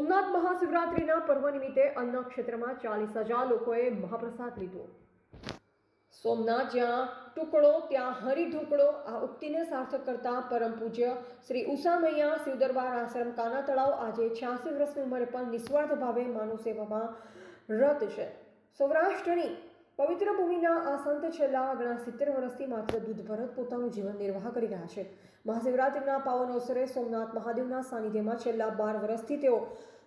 સોમનાથ મહાશિવરાત્રિના પર્વ નિમિત્તે અન્ન ક્ષેત્રમાં ચાલીસ હજાર લોકોએ મહાપ્રસાદ લીધો. સોમનાથ જ્યાં ટુકડો, ત્યાં હરિ ઢુકડો આ ઉક્તિને સાર્થક કરતા પરમ પૂજ્ય શ્રી ઉષામૈયા શિવદરબાર આશ્રમ કાના તળાવ આજે છ્યાસી વર્ષની ઉંમરે પણ નિસ્વાર્થ ભાવે માનવ સેવામાં રત છે. સૌરાષ્ટ્રની પવિત્ર ભૂમિના આ સંત છેલ્લા ઘણા સિત્તેર વર્ષથી માત્ર દૂધ ભરત પોતાનું જીવન નિર્વાહ કરી રહ્યા છે. મહાશિવરાત્રિના પાવન અવસરે સોમનાથ મહાદેવના સાનિધ્યમાં છેલ્લા બાર વર્ષથી તેઓ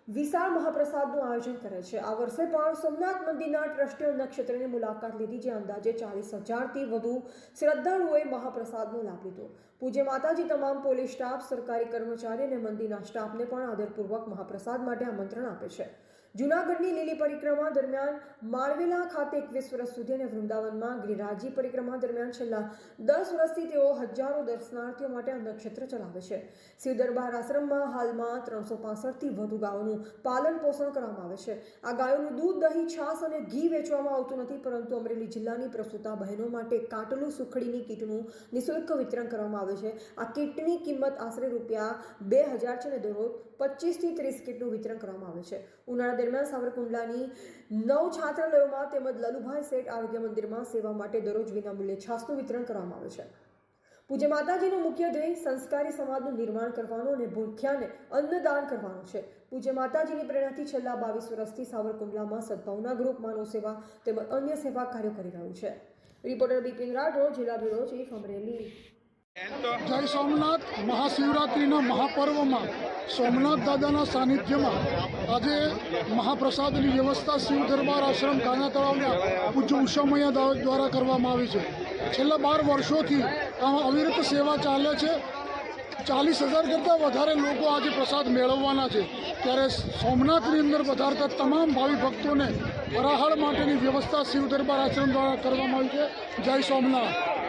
વિશાળ મહાપ્રસાદનું આયોજન કરે છે. આ વર્ષે પણ સોમનાથ મંદિરના ટ્રસ્ટીઓ નક્ષત્રની મુલાકાત લીધી, જે અંદાજે ચાલીસ હજારથી વધુ શ્રદ્ધાળુઓએ મહાપ્રસાદનો લાભ લીધો. પૂજ્ય માતાજી તમામ પોલીસ સ્ટાફ, સરકારી કર્મચારી અને મંદિરના સ્ટાફને પણ આદરપૂર્વક મહાપ્રસાદ માટે આમંત્રણ આપે છે. જૂનાગઢની લીલી પરિક્રમા દરમિયાન માળવેલા ખાતે એકવીસ વર્ષ સુધી અને વૃંદાવનમાં ગિરિરાજી પરિક્રમા દરમિયાન છેલ્લા દસ વર્ષથી તેઓ હજારો દર્શનાર્થીઓ માટે આ નક્ષત્ર ચલાવે છે. શિવ દરબાર આશ્રમમાં હાલમાં ત્રણસો પાસઠથી વધુ ગાયોનું પાલન પોષણ કરવામાં આવે છે. આ ગાયોનું દૂધ, દહીં, છાશ અને ઘી વેચવામાં આવતું નથી, પરંતુ અમરેલી જિલ્લાની પ્રસૂતા બહેનો માટે કાટલું સુખડીની કીટનું નિઃશુલ્ક વિતરણ કરવામાં આવે છે. આ કીટની કિંમત આશરે રૂપિયા બે હજાર છે અને દરરોજ પચીસથી ત્રીસ કીટનું વિતરણ કરવામાં આવે છે. ઉનાળા દરમિયાન સાવરકુંડલાની નવ છાત્રાલયોમાં તેમજ લલુભાઈ શેઠ આરોગ્ય મંદિરમાં સેવા માટે દરરોજ વિનામૂલ્યે છાસનું વિતરણ કરવામાં આવે છે. પૂજ્ય માતાજીનો મુખ્ય ધ્યેય સંસ્કારી સમાજનું નિર્માણ કરવાનો અને ભૂખ્યાને અન્નદાન કરવાનો છે. પૂજ્ય માતાજીની પ્રેરણાથી છેલ્લા બાવીસ વર્ષથી સાવરકુંડલામાં સદભાવના ગ્રુપ, માનવ સેવા તેમજ અન્ય સેવા કાર્યો કરી રહ્યું છે. રિપોર્ટર બિપિન રાઠોડ, જિલ્લા બ્યુરો ચીફ અમરેલી. જય સોમનાથ મહાશિવરાત્રિના મહાપર્વમાં. સોમનાથ દાદાના સાનિધ્યમાં આજે મહાપ્રસાદની વ્યવસ્થા શિવ દરબાર આશ્રમ કાના તળાવના પૂજ્ય ઉષામૈયા દ્વારા કરવામાં આવી છે. છેલ્લા બાર વર્ષોથી અવિરત સેવા ચાલે છે. ચાલીસ હજાર કરતાં વધારે લોકો આજે પ્રસાદ મેળવવાના છે. ત્યારે સોમનાથની અંદર વધારતા તમામ ભાવિ ભક્તોને વરાહળ માટેની વ્યવસ્થા શિવ દરબાર આશ્રમ દ્વારા કરવામાં આવી છે. જય સોમનાથ.